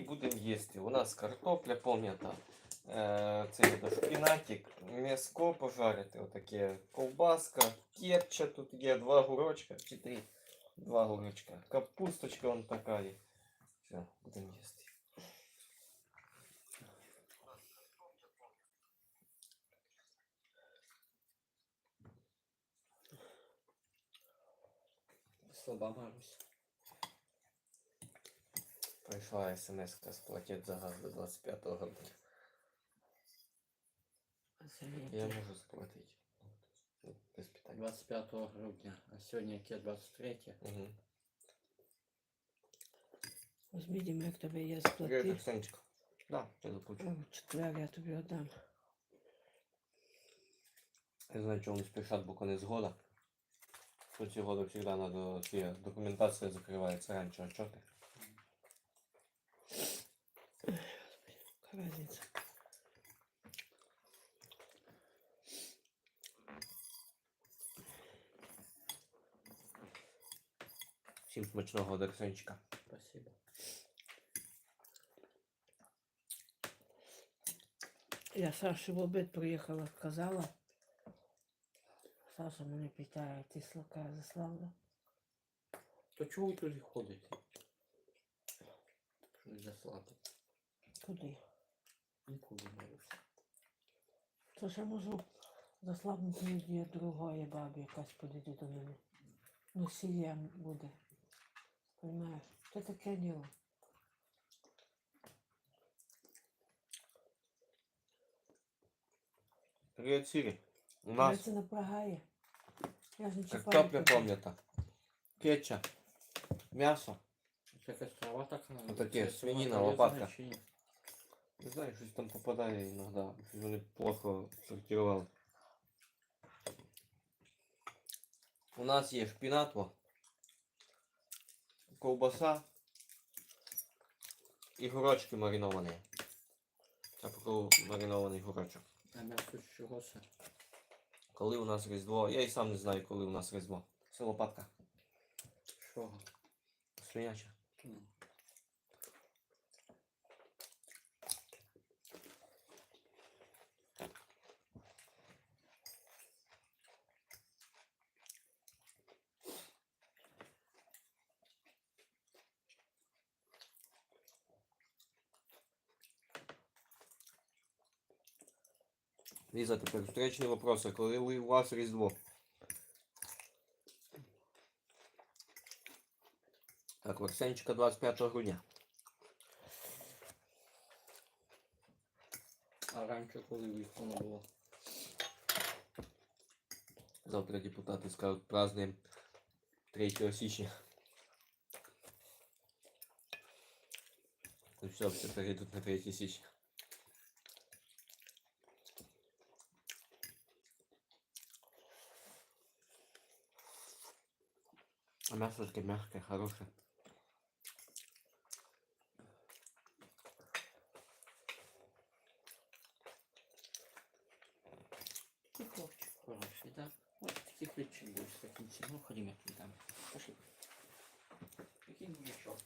і будемо їсти. У нас картопля пом'ята. Е, це шпінатик, м'яско пожарити, отаке ковбаска, кетча тут є, два гурочка, чи три, два гурочка. Капусточка вон така. Все, будемо їсти. Слаба Марусь. Прийшла смс сплатити за газ до 25 грудня. Я можу сплатити. Ну, Без питань. 25 грудня, а сьогодні яке 23. Угу. Дім, як тебе є Привіт, сплати. Да, я заплачу. Четвер я тобі віддам. Я знаю, чому не спішать, бо коли згода. В ці года завжди надо, всі, документація закривається раніше, а чого разниця? Всім смачного Дерсенчика. Спасибо. Я Саші в обід приїхала, сказала. Саша мене питає, ти слака заслала? То чого ви туди ходите? Що не заслати? Куди? Нікуди не руся. То я можу заслабнути від другої бабі, якась підійде до мене. Ну, сім'я буде. Понимаєш? Це таке діло. Привіт, Сірі. У нас це напрягає. Я ж не чіпаю. картопля тебе. пом'ята. Кетча. М'ясо. Це якась трава така? ну, Отаке, це свинина, лопатка. чи ні? Не знаю, щось там попадає іноді. Вони плохо сортували. У нас є шпінат, ковбаса і гурочки мариновані. Це маринований гурочок. А м'ясо з чого це? Коли у нас Різдво, я і сам не знаю, коли у нас Різдво. Це лопатка. Що? Свиняча. Ну, Ліза, тепер встречні вопроси. Коли ви- у вас Різдво? Так, Варсенчика 25 грудня. А раніше коли військово було? Завтра депутати скажуть, празднуємо 3 січня. Ну все, все перейдуть на 3 січня. А мясо таке мягкое, хорошее. Ти хлопчик хороший, так? Ось такий ключик будеш в кінці. Ну, ходімо, як ти там. Пошли. Який мішок?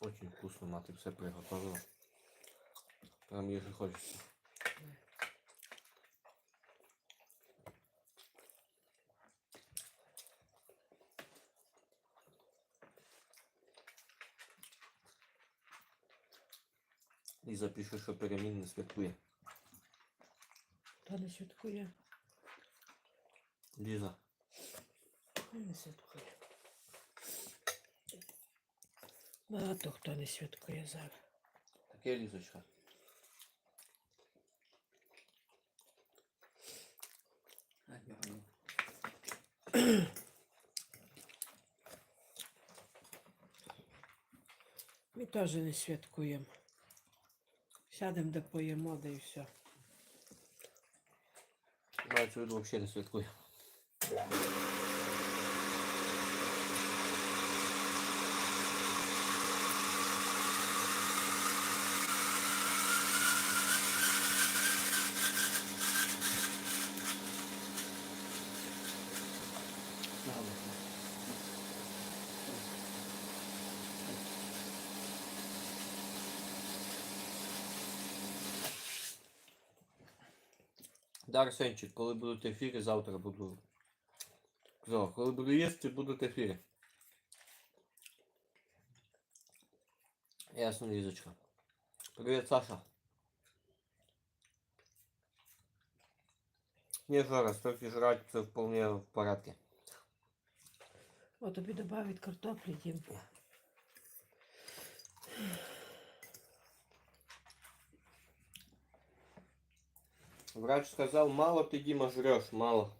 Очень вкусно, мати все приготовила. Прям їжі хочеться. Ліза пише, що перемін не святкує. Та не святкує. Ліза. Не святкує. Багато хто не святкує зараз. Таке Лізочка. А, Ми теж не святкуємо. Сядемо, де поїмо, да і все. Виду взагалі не святкує. Да, Арсенчик, коли будуть ефіри, завтра буду. Казав, коли буду їсти, будуть ефіри. Ясно, Лизочка. Привет, Саша. Не, Жора, столько жрать, все вполне в порядке. О, тобі добавить картоплі, Дім. Врач сказал, мало ты, Дима, жрешь, мало.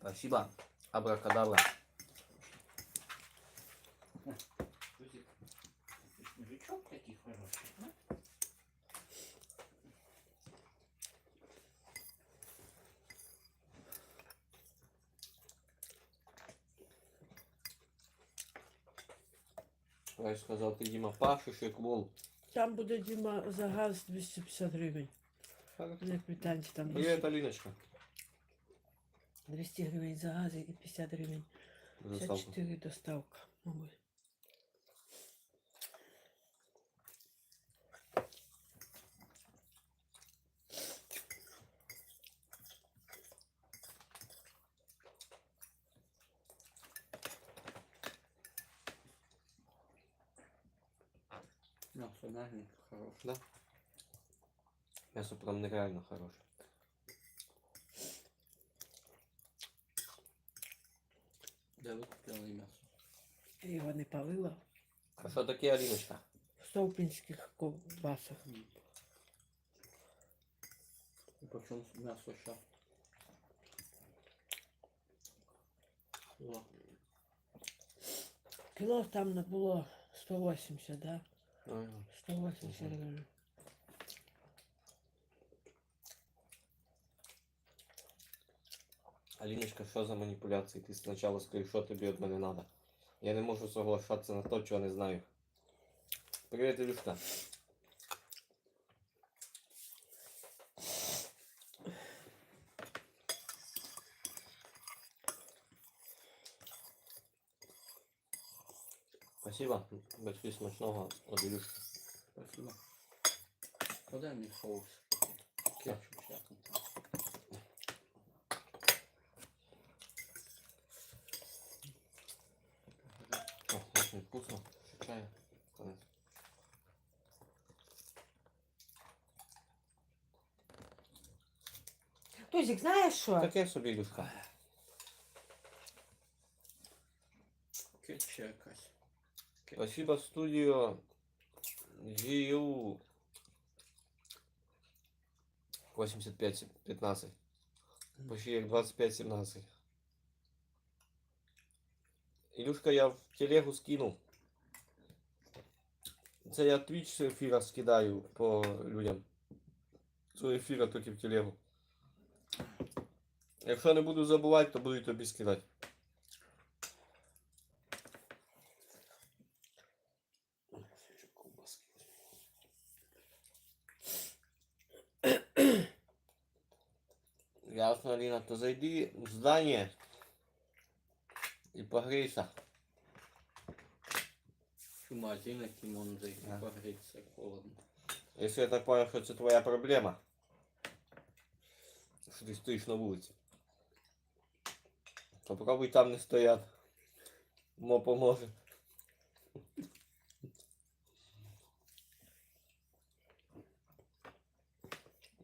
Спасибо. Абракадабра. Друзі, Мужичок такий хороший, а? Врач сказал, ты, Дима, пашешь як вол. Там буде Діма за газ 250 гривень. Не претензій, там 200, Привет, Алиночка. 200 гривень за газ і 50 гривень. 54 доставка, мабуть. М'ясо мягеньке, хороше. Да. Мясо прям нереально хорошее. Де ви купляли м'ясо? Я його не палила. А что такие, Алиночка? В стовпінських ковбасах. І по чому м'ясо ще? О, Кіло там не було 180, да? Ага. 180 Мгм. гривень. Аліночка, що за маніпуляції? Ти спочатку скажи, що тобі від мене треба. Я не можу соглашатися на те, чого не знаю. Привіт, Ілюшка. Спасибо. Большое смачного от спасибо. Подай мені соус. Кетчуп всякий. О, очень вкусно. Чаю. Тузик, знаєш що? Таке собі. Кетча якась. Спасибо, студио GU 85-15. Почти як 25-17. Ілюшка, я в телегу скинув. Це я Twitch з ефіра скидаю по людям. З ефіра тільки в телегу. Якщо не буду забувати, то буду тобі скидати. Ясно, Алина, то зайди в здание и погрейся. В магазин, можна зайти, Ага. погрітися холодно. Если я так понял, что это твоя проблема. Что ты стоишь на улице. Попробуй там не стоять. Мо поможе.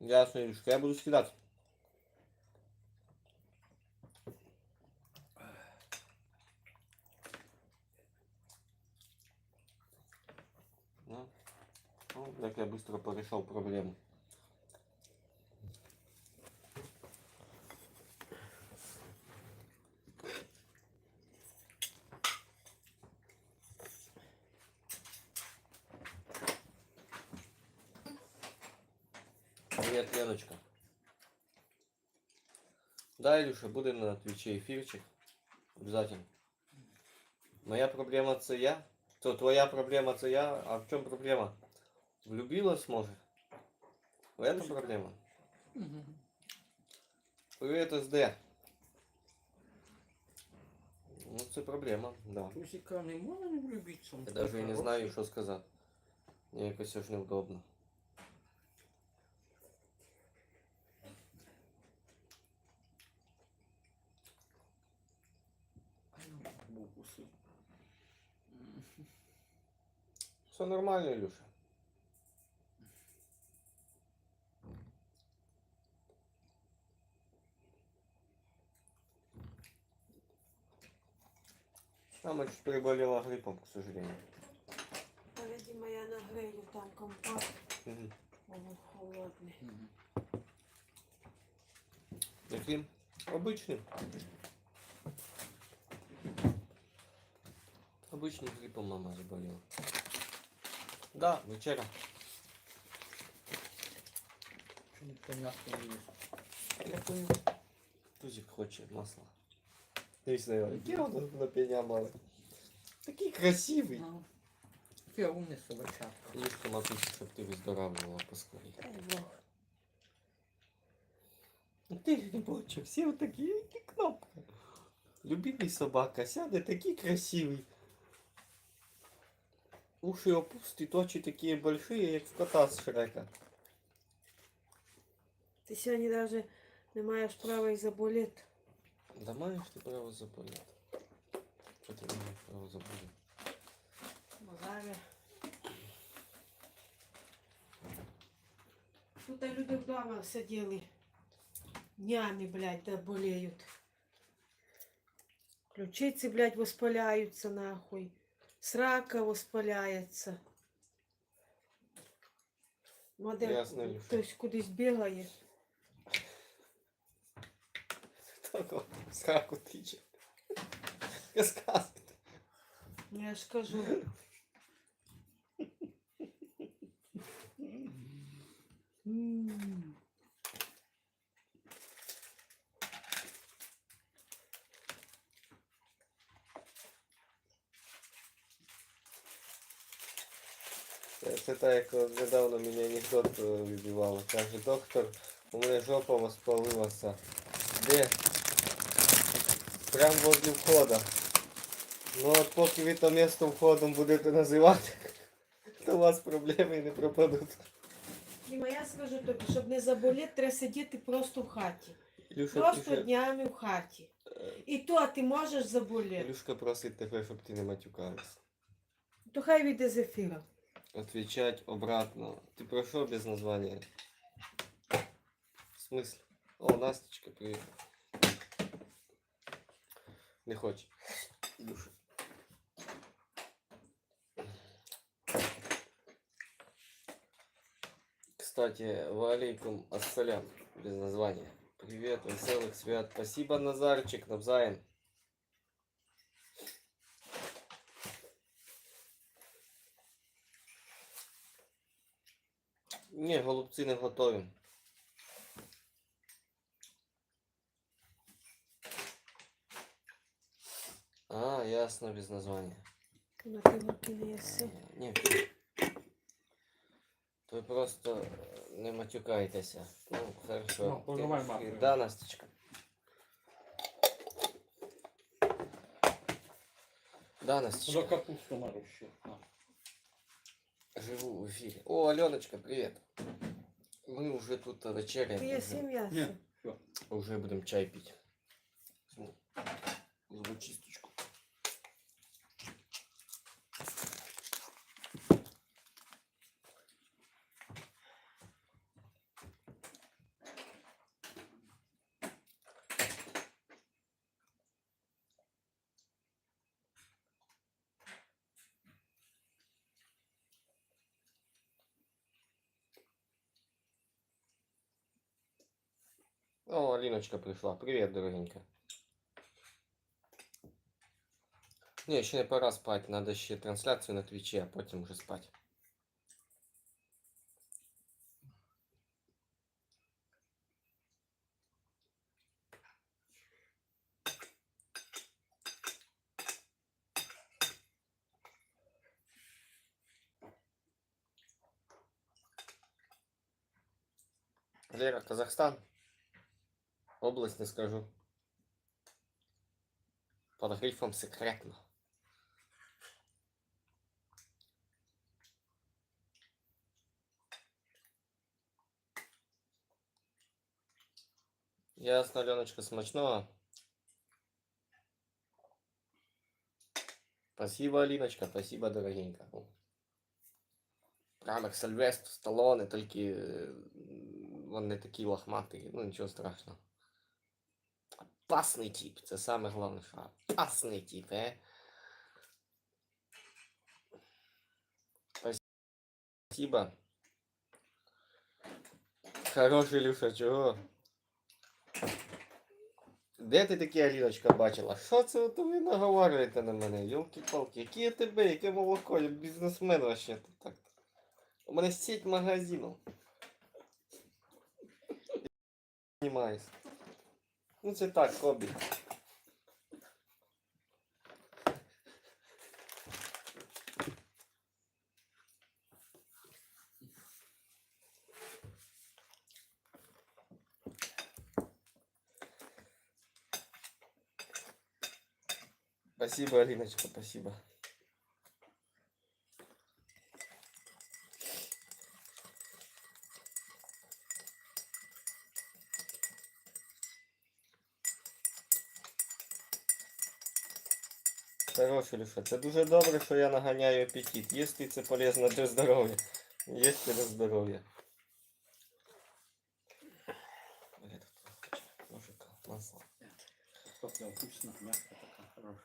Ясно, Илюшка, я буду скидать. Ну, ну, как я быстро порешал проблему. Привет, Леночка. Да, Илюша, буде на твічі ефірчик. Обязательно. Моя проблема це я. То твоя проблема це я. А в чому проблема? Влюбилась, может? В этом Музыка. проблема. Угу. Привет, СД. Ну, це проблема, да. Тусика не можна не влюбитися. він Я даже і не хороший. знаю, що сказати. Мені якось аж невдобно. Ай, ну, букуси. М. Все нормально, Илюша. Мама чуть переболела гриппом, к сожалению. Та, видимо, я нагрію там компот, Мгм. воно холодний. Мгм. Яким? Обычным. Обычным гриппом мама заболела. Да, вечера. Чому ти м'ясо не їш? Я понял. Тузик хочет масла. Його. Яке воно на пеня мали. Такий красивий. Ну, Таке умне собачатка. Лишка напише, щоб ти виздоравлювала. Дай Бог. Ти ж не бачив, всі отакі, які кнопка. Любимий собака, сяде такий красивий. Уши опустить, очі такі большие, як в кота з Шрека. Ти сьогодні навіть не маєш права і заболіти. Да маєш ти право заболіти. Що ти не маєш право заболіти? Бо зараз. Тут люди вдома сиділи. Днями, блядь, да болеють. Ключиці, блядь, воспаляються нахуй. Срака воспаляється. Модель, Ясно, Люша. хтось кудись бігає. Тиче. Розказуйте. Ну, Я ж кажу. Це, так, як недавно мені анекдот е, вибивало. Каже, доктор, у мене жопа воспалилася. Де? Прям возле входа. Ну от поки ви то місто входом будете називати, то у вас проблеми не пропадуть. Діма, я скажу тобі, щоб не заболіти, треба сидіти просто в хаті. Ілюша Просто пише, днями в хаті. е, І то ти можеш заболіти. Ілюшка просить тебе, щоб ти не матюкався. То хай вийде з ефіру. Отвечать обратно. Ты про что без названия? В смысле? О, Настечка, привет. Не хочешь. Душа. Кстати, валейкум ассалям. Без названия. Привет, веселых свят. Спасибо, Назарчик, навзаем. Ні, голубці не готові. ясно, без названия. На ти не їси. Ні. Ви просто е, не матюкайтеся. Ну, хорошо. Ну, познавай мат. Ти- Да, Настечка. Да, За Настечка. капусту надо ще. На. Живу в эфире. О, Аленочка, привет. Мы уже тут вечеряем. Ти їси Уже, м'ясо. Ні, все. уже будем чай пить. О, Алиночка пришла. Привет, дорогенька. Не, ще не пора спать. Надо ще трансляцію на твічі, а потім вже спать. Лера, Казахстан. Область не скажу. Под грифом секретно. Ясно, Леночка, смачного. Спасибо, Алиночка, спасибо, дорогенька. Прямо як Сильвестр, Сталоне, тільки е, він не такий лохматий, ну нічого страшного. Опасний тип, це саме головне, що опасний тип, е. Спасибо. Хороший Люша, чого? Де ти такі Аліночка бачила? Що це ви наговорюєте на мене? Йолки-палки, які я тебе, яке молоко, я бізнесмен вообще тут так. У мене сеть магазинів. Знімаюсь. Ну це так, хобі. Спасибо, Алиночка, спасибо. Хороший Люша, це дуже добре, що я наганяю апетит. Їсти це полезно для здоров'я. Їсти для здоров'я. Ножика, масло. Така, хороша.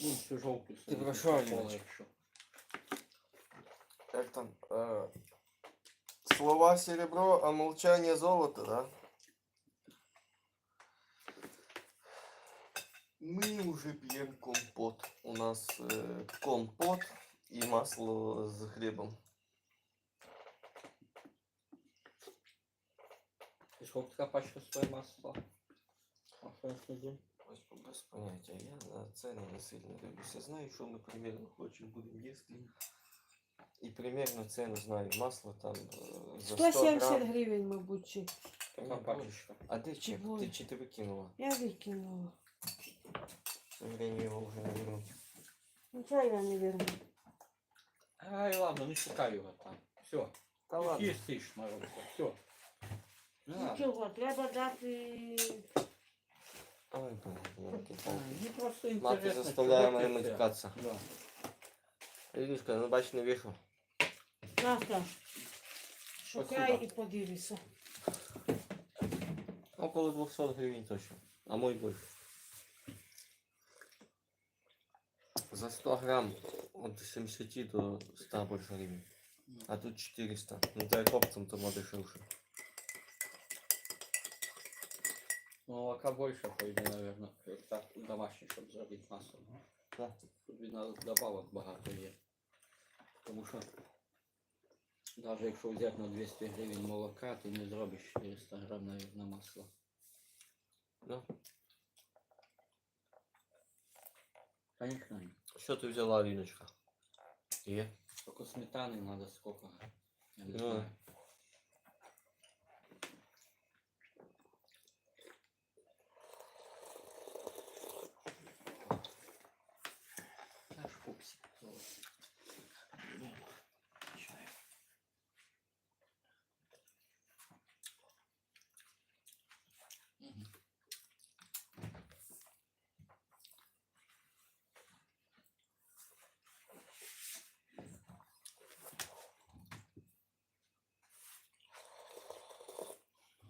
Ну, собі про що, Как там? э, слова серебро, а молчание золото, да? Мы уже пьем компот. У нас э, компот и масло с хлебом. І сколько така пачка стоїть масло? Масло я слідив. Ось без поняття. Я на цены не сильно дивлюся. Знаю, що ми примерно хочемо будемо їсти. І примерно ціну знаю. Масло там э, за 100 170 грам. гривень, мабуть, чи. Така пачечка. А де чек? Ой. Ти чи ти викинула? Я викинула. Время його вже не вернуть. Нічого я не верну. Ай, ладно, не шукай його там. Все. Та ладно. Їсть ти ж, Маруся, все. Не надо. Нічого, треба дати. Ой, блин, ёлки-палки. Мені просто Мати інтересно. заставляє чого мене ти це? матюкатися. Да. Іришка, ну бач, не вішу. Настя, шукай Спасибо. і подивися. Около 200 гривень точно. А мой больше. За 100 грамм от 70 до 100 больше гривен. А тут 400. Ну це як оптом, то дешевше. Ну, молока больше пойде, наверное. Так, домашнє, щоб зробити масло. Да. Тут видно добавок багато є. Тому що навіть якщо взяти на 200 гривень молока, ти не зробиш 400 грам, наверное, масла. Ну, Конечно, ні. що ти взяла, Аліночка? Є? Сколько сметаны надо сколько? Я не Ну. знаю. Наш пупсик. Ну, чай. Мгм.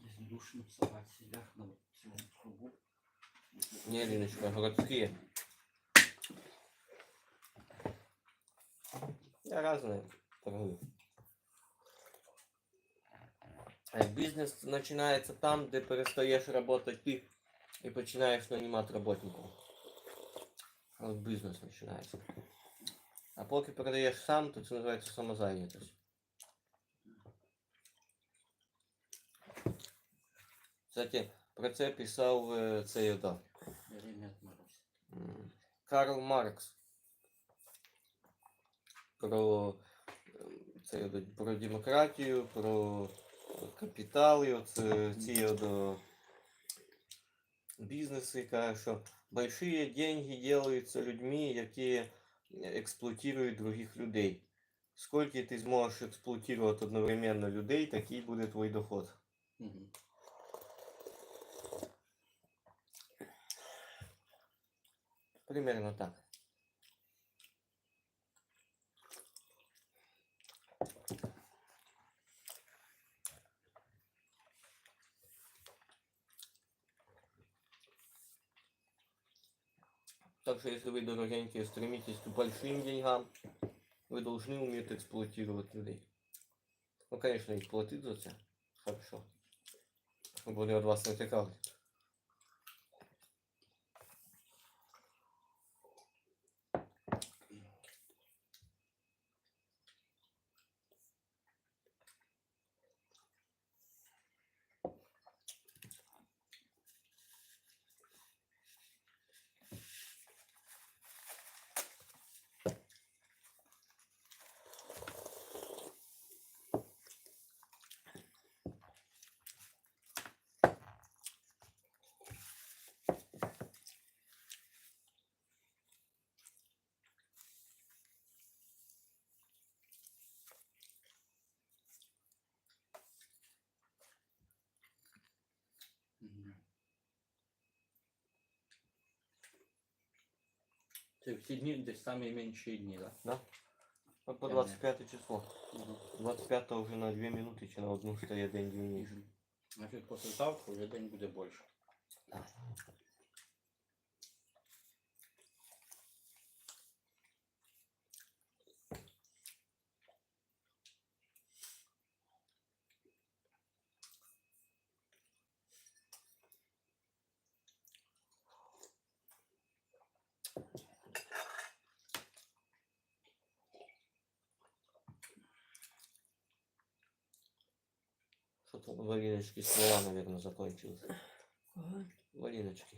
Если душно совать себя на всем кругу. Ні, Аліночка, городські. Я разные торгую. А Бізнес починається там, де перестаєш работать ти і починаєш нанимати работників. От бізнес починається. А поки продаєш сам, то це називається самозайнятість. Кстати, про це писав е, цей Время Карл Маркс. Про це про демократію, про капітали, оце ці от, о, бізнеси, каже, що большие деньги делаются людьми, які експлуатують других людей. Скільки ти зможеш експлуатувати одновременно людей, такий буде твій доход. Примерно так. Так что если вы, дорогенькие, стремитесь к большим деньгам, вы должны уметь эксплуатировать людей. Ну, конечно, их платить за это. Хорошо. Чтобы они от вас не Це всі дні десь самі менші дні, так? Да? Вот по Темне. 25 число. Угу. 25 вже на 2 минути чи на одну стає день дільніше. Значить, послезавтра вже день буде більше. Что-то вареночки слова, наверное, закончились. Ага. Вареночки.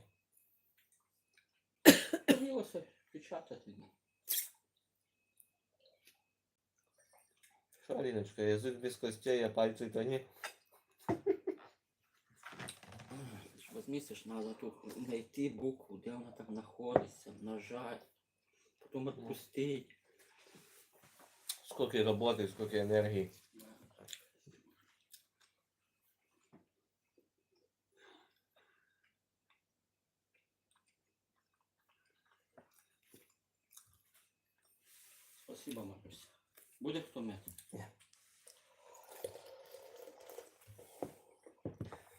Хотілося печатати. ну. Что, Алиночка, язык без костей, а пальцы то не. Розмістиш, треба тут знайти букву, де вона там знаходиться, нажати, потім відпустити. Сколько работы, сколько энергии. Спасибо, Маруся. Буде хто мити? Ні.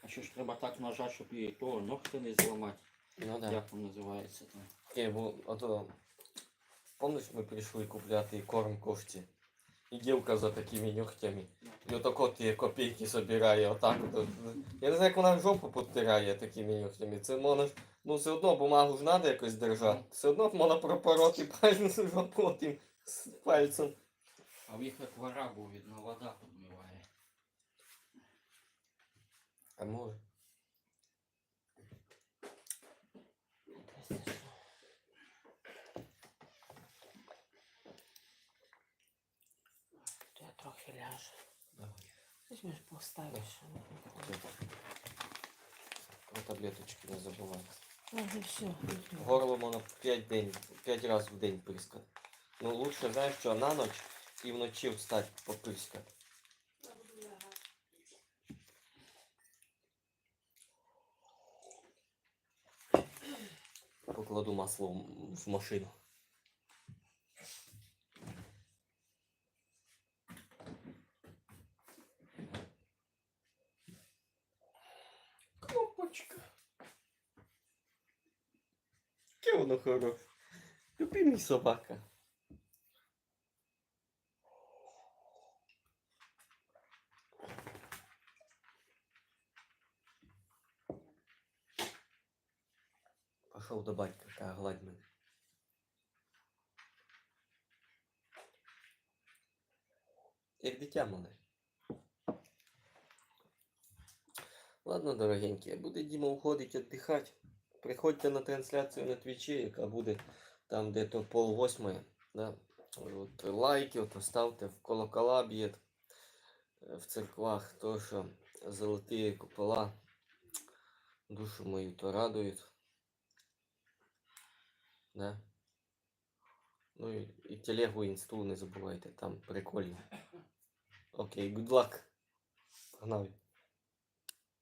А що ж треба так нажати, щоб її то ногти не зламати? Ну да. Як воно називається там? Окей, бо, а то... Помнишь, мы пришли купляти корм кошці? І дівка за такими нюхтями. І отако ті копійки собирає, отак от. Я не знаю, як вона жопу підтирає такими нюхтями. Це можна ж, ну все одно бумагу ж треба якось держати. Все одно можна пропороти пальцем жопу тим з пальцем. А в їх як вара був, видно, вода підмиває. А може? То я трохи ляжу. Давай. Візьмеш, поставиш. Про таблеточки не забувай. Ну, вже все. Горло можна 5 день, 5 разів в день пирскати. Ну лучше, знаєш що, на ніч і вночі встати попирскати. Покладу масло в- машину. Кнопочка. Яке воно хороше. Любимий собака. Пошел до батька, каже, гладь мене. Як дитя мале. Ладно, дорогенькі, буде Діма уходить віддихати. Приходьте на трансляцію на твічі, яка буде там де-то пол восьмої. Да? Вот, лайки вот ставьте, в колокола бьет э, в церквах, то, что золотые купола душу мою то радуют. Да? Ну и, і телегу інсту не забывайте, там прикольно. Окей, good luck. Погнали.